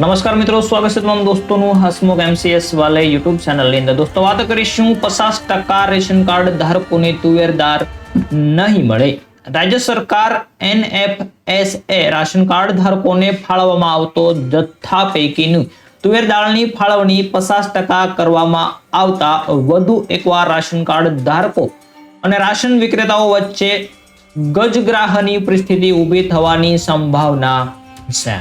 નમસ્કાર મિત્રો, સ્વાગત છે તમામ દોસ્તોનું હસમુખ એમસીએસ વાલે યુટ્યુબ ચેનલની અંદર. દોસ્તો, વાત કરીશું પચાસ ટકા રેશન કાર્ડ ધારકોને તુવેર દાળ નહીં મળે. રાજ્ય સરકાર એનએફએસએ રાશન કાર્ડ ધારકોને ફાળવવામાં આવતો જથ્થા પૈકીનું તુવેર દાળની ફાળવણી પચાસ ટકા કરવામાં આવતા વધુ એકવાર રાશન કાર્ડ ધારકો અને રાશન વિક્રેતાઓ વચ્ચે ગજગ્રાહની પરિસ્થિતિ ઊભી થવાની સંભાવના છે.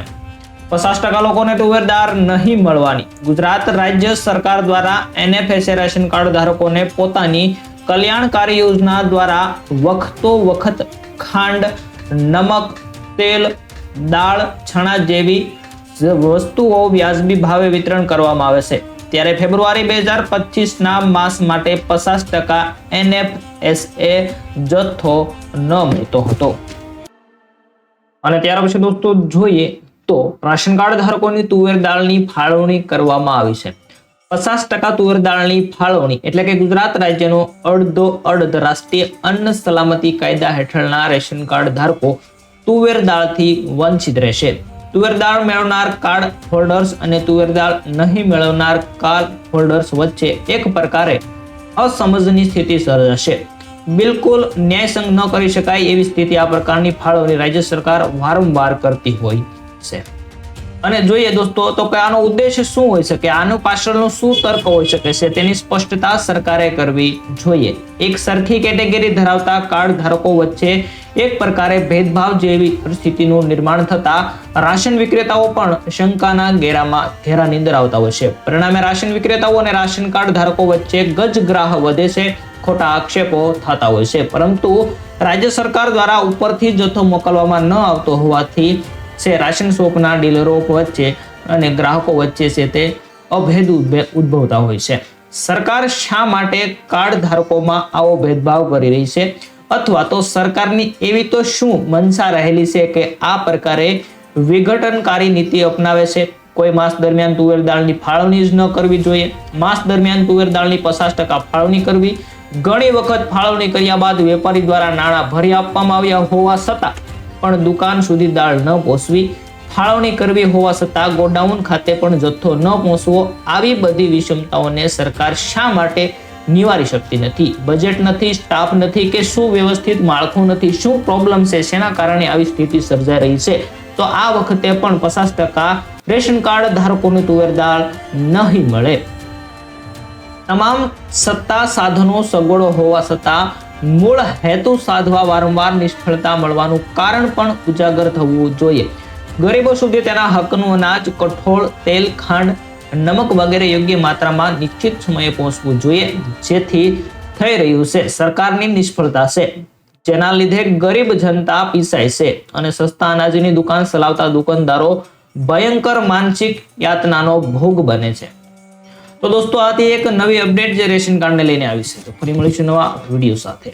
પચાસ ટકા લોકોને તો દાળ નહીં મળવાની. ગુજરાત રાજ્ય સરકાર દ્વારા એનએફએસએ રેશન કાર્ડ ધારકોને પોતાની કલ્યાણકારી યોજના દ્વારા વખતો વખત ખાંડ, નમક, તેલ, દાળ, છણા જેવી વસ્તુઓ વ્યાજબી ભાવે વિતરણ કરવામાં આવે છે. ત્યારે ફેબ્રુઆરી બે હજાર પચીસના માસ માટે પચાસ ટકા એનએફએસએ જથ્થો ન મળતો હતો. અને ત્યાર પછી દોસ્તો જોઈએ તો રાશન કાર્ડ ધારકોની તુવેર દાળની ફાળવણી કરવામાં આવી છે. પચાસ ટકા તુવેર દાળની ફાળવણી એટલે કે ગુજરાત રાજ્યનો અડધો અડધ રાષ્ટ્રીય અન્ન સલામતી કાયદા હેઠળના રેશન કાર્ડ ધારકો તુવેર દાળથી વંચિત રહેશે. તુવેર દાળ મેળવનાર કાર્ડ હોલ્ડર્સ અને તુવેર દાળ નહીં મેળવનાર કાર્ડ હોલ્ડર્સ વચ્ચે એક પ્રકારે અસમજની સ્થિતિ સર્જાશે. બિલકુલ ન્યાયસંગ ન કરી શકાય એવી સ્થિતિ આ પ્રકારની ફાળવણી રાજ્ય સરકાર વારંવાર કરતી હોય. છે. અને જોઈએ દોસ્તો, તો કે આનો ઉદ્દેશ શું હોઈ શકે? આનું પાછળનું શું તર્ક હોઈ શકે છે? તેની સ્પષ્ટતા સરકારે કરવી જોઈએ. એક સરખી કેટેગરી ધરાવતા કાર્ડ ધારકો વચ્ચે એક પ્રકારે ભેદભાવ જેવી પરિસ્થિતિનું નિર્માણ થતા રાશન વિક્રેતાઓ પણ શંકાના ઘેરામાં ઘેરાની અંદર આવતા હોય છે. પરિણામે રાશન વિક્રેતાઓ અને રાશન કાર્ડ ધારકો વચ્ચે ગજગ્રાહ વધે છે, ખોટા આક્ષેપો થતા હોય છે. પરંતુ રાજ્ય સરકાર દ્વારા ઉપરથી જથ્થો મોકલવામાં ન આવતો હોવાથી છે. રાશન શોપના ડીલરો વચ્ચે અને ગ્રાહકો વચ્ચે છે તે અભેદ ઉદ્ભે- ઉદ્ભવતા હોય છે. સરકાર શા માટે કાર્ડ ધારકોમાં આવો ભેદભાવ કરી રહી છે? અથવા તો સરકારની એવી તો શું મનસા રહેલી છે કે આ પ્રકારે વિઘટનકારી નીતિ અપનાવે છે? કોઈ માસ દરમિયાન તુવેર દાળની ફાળવણી જ ન કરવી જોઈએ. માસ દરમિયાન તુવેર દાળની પચાસ ટકા ફાળવણી કરવી. ઘણી વખત ફાળવણી કર્યા બાદ વેપારી દ્વારા નાણાં ભરી આપવામાં આવ્યા હોવા છતાં પણ દુકાન સુધી દાળ ન પહોંચવી ફાળવણી કરવી હોવા છતાં ગોડાઉન ખાતે પણ જથ્થો ન પહોંચવો આવી બધી વિષમતાઓને સરકાર શા માટે નિવારી શકતી નથી? બજેટ નથી સ્ટાફ નથી કે શું માળખું નથી? શું પ્રોબ્લેમ છે? શેના કારણે આવી સ્થિતિ સર્જાઈ રહી છે? તો આ વખતે પણ પચાસ ટકા રેશન કાર્ડ ધારકોની તુવેર દાળ નહીં મળે. તમામ સત્તા સાધનો સગવડો હોવા છતાં મૂળ હેતુ સાધવા વારંવાર નિષ્ફળતા મળવાનું કારણ પણ ઉજાગર થવું જોઈએ. ગરીબો સુધી તેના હકનું અનાજ, કઠોળ, તેલ, ખાંડ, નમક વગેરે યોગ્ય માત્રામાં નિશ્ચિત સમયે પહોંચવું જોઈએ, જેથી થઈ રહ્યું છે. સરકારની નિષ્ફળતા છે. જેના લીધે ગરીબ જનતા પીસાય છે અને સસ્તા અનાજની દુકાન ચલાવતા દુકાનદારો ભયંકર માનસિક યાતનાનો ભોગ બને છે. તો દોસ્તો આથી એક નવી અપડેટ જે રેશન કાર્ડને લઈને આવી છે. તો ફરી મળીશું નવા વીડિયો સાથે.